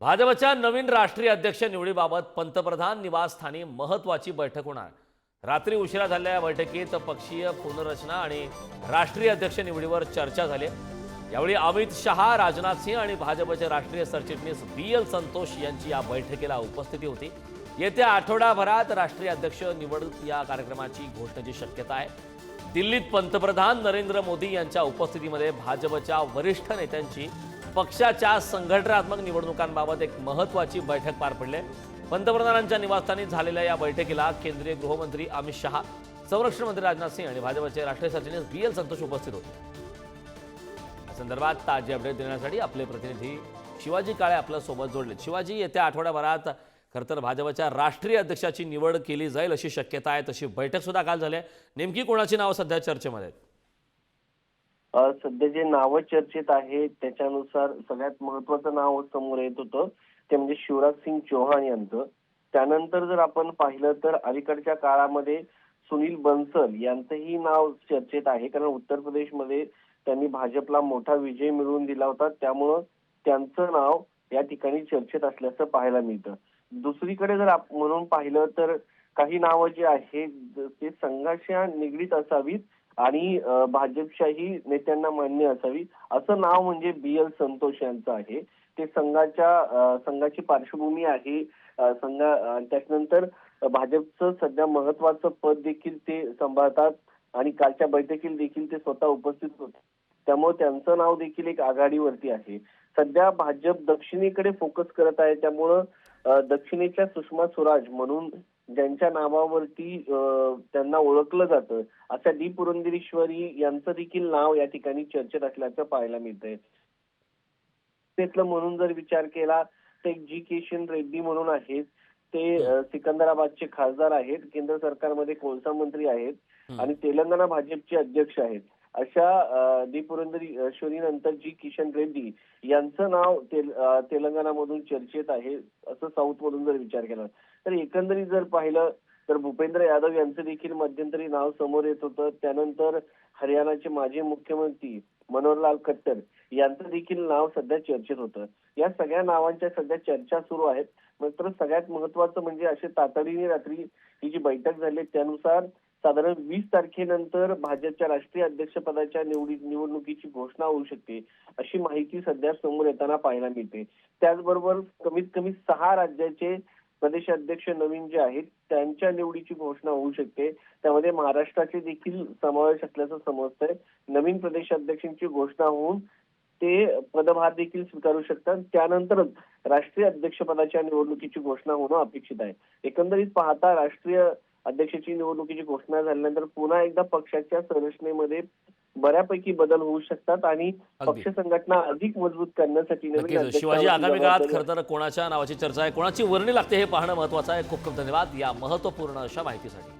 भाजपच्या नवीन राष्ट्रीय अध्यक्ष निवडीबाबत पंतप्रधान निवासस्थानी महत्वाची बैठक होणार. रात्री उशिरा झालेल्या या बैठकीत पक्षीय पुनर्रचना आणि राष्ट्रीय अध्यक्ष निवडीवर चर्चा झाली यावेळी अमित शहा राजनाथ सिंह आणि भाजपचे राष्ट्रीय सरचिटणीस बी एल संतोष यांची या बैठकीला उपस्थिती होती. येत्या आठवडाभरात राष्ट्रीय अध्यक्ष निवड या कार्यक्रमाची घोषणेची शक्यता आहे. दिल्लीत पंतप्रधान नरेंद्र मोदी यांच्या उपस्थितीमध्ये भाजपच्या वरिष्ठ नेत्यांची पक्षाच्या संघटनात्मक निवडणुकांबाबत एक महत्वाची बैठक पार पडली. पंतप्रधानांच्या निवासस्थानी झालेल्या या बैठकीला केंद्रीय गृहमंत्री अमित शहा संरक्षण मंत्री राजनाथ सिंह आणि भाजपचे राष्ट्रीय सचिव बी एल संतोष उपस्थित होते. या संदर्भात ताजे अपडेट देण्यासाठी आपले प्रतिनिधी शिवाजी काळे आपल्यासोबत जोडले शिवाजी येत्या आठवड्याभरात खरं तर भाजपच्या राष्ट्रीय अध्यक्षाची निवड केली जाईल अशी शक्यता आहे तशी बैठक सुद्धा काल झाली नेमकी कोणाची नावं सध्या चर्चेमध्ये आहेत? सध्या जे नावं चर्चेत आहेत त्याच्यानुसार सगळ्यात महत्वाचं नाव समोर येत होतं ते म्हणजे शिवराज सिंग चौहान यांचं. त्यानंतर जर आपण पाहिलं तर अलीकडच्या काळामध्ये सुनील बन्सल यांचंही नाव चर्चेत आहे कारण उत्तर प्रदेशमध्ये त्यांनी भाजपला मोठा विजय मिळवून दिला होता. त्यामुळं त्यांचं नाव या ठिकाणी चर्चेत असल्याचं पाहायला मिळतं. दुसरीकडे जर म्हणून पाहिलं तर काही नावं जी आहेत ते संघाच्या निगडीत असावीत आणि भाजपशाही नेत्यांना मान्य असावी. असं नाव म्हणजे बी एल संतोष यांचं आहे. ते संघाच्या संघाची पार्श्वभूमी आहे. संघा त्याच्यानंतर भाजपचं सध्या महत्वाचं पद देखील ते सांभाळतात आणि कालच्या बैठकीत देखील ते स्वतः उपस्थित होते. त्यामुळे त्यांचं नाव देखील एक आघाडीवरती आहे. सध्या भाजप दक्षिणेकडे फोकस करत आहे. त्यामुळं दक्षिणेच्या सुषमा स्वराज म्हणून ज्यांच्या नावावरती अ, त्यांना ओळखलं जातं अशा डी पुरंदरेश्वरी यांचं देखील नाव या ठिकाणी चर्चेत असल्याचं पाहायला मिळतंय. म्हणून जर विचार केला तर जी किशन रेड्डी म्हणून आहेत ते सिकंदराबादचे खासदार आहेत केंद्र सरकारमध्ये कोळसा मंत्री आहेत. आणि तेलंगणा भाजपचे अध्यक्ष आहेत. अशा अ, दी पुरंदरेश्वरी नंतर जी किशन रेड्डी यांचं नाव तेल- तेलंगणामधून चर्चेत आहे असं साऊथ मधून जर विचार केला तर एकंदरीत जर पाहिलं तर भूपेंद्र यादव यांचं देखील मध्यंतरी नाव समोर येत होतं. त्यानंतर हरियाणाचे माजी मुख्यमंत्री मनोहरलाल खट्टर यांचं देखील नाव सध्या चर्चेत होतं. या सगळ्या नावांच्या सध्या चर्चा सुरू आहेत. मात्र सगळ्यात महत्वाचं म्हणजे असे तातडीने रात्री ही जी बैठक झाली त्यानुसार साधारण वीस तारखेनंतर भाजपच्या राष्ट्रीय अध्यक्षपदाच्या निवडी निवडणुकीची घोषणा होऊ शकते अशी माहिती सध्या समोर येताना पाहायला मिळते. त्याचबरोबर कमीत कमी सहा राज्याचे प्रदेशाध्यक्ष नवीन जे आहेत त्यांच्या निवडीची घोषणा होऊ शकते. त्यामध्ये महाराष्ट्राचे देखील समावेश असल्याचं समजतंय. नवीन प्रदेशाध्यक्षांची घोषणा होऊन ते पदभार देखील स्वीकारू शकतात. त्यानंतरच राष्ट्रीय अध्यक्षपदाच्या निवडणुकीची घोषणा होणं अपेक्षित आहे. एकंदरीत पाहता राष्ट्रीय अध्यक्षाची निवडणुकीची घोषणा झाल्यानंतर पुन्हा एकदा पक्षाच्या संरचनेमध्ये बऱ्यापैकी बदल होऊ शकतात आणि. पक्ष संघटना अधिक मजबूत करण्यासाठी शिवाजी आगामी काळात खरं तर कोणाच्या नावाची चर्चा आहे कोणाची वर्णी लागते हे पाहणं महत्वाचं आहे. खूप खूप धन्यवाद या महत्त्वपूर्ण अशा माहितीसाठी.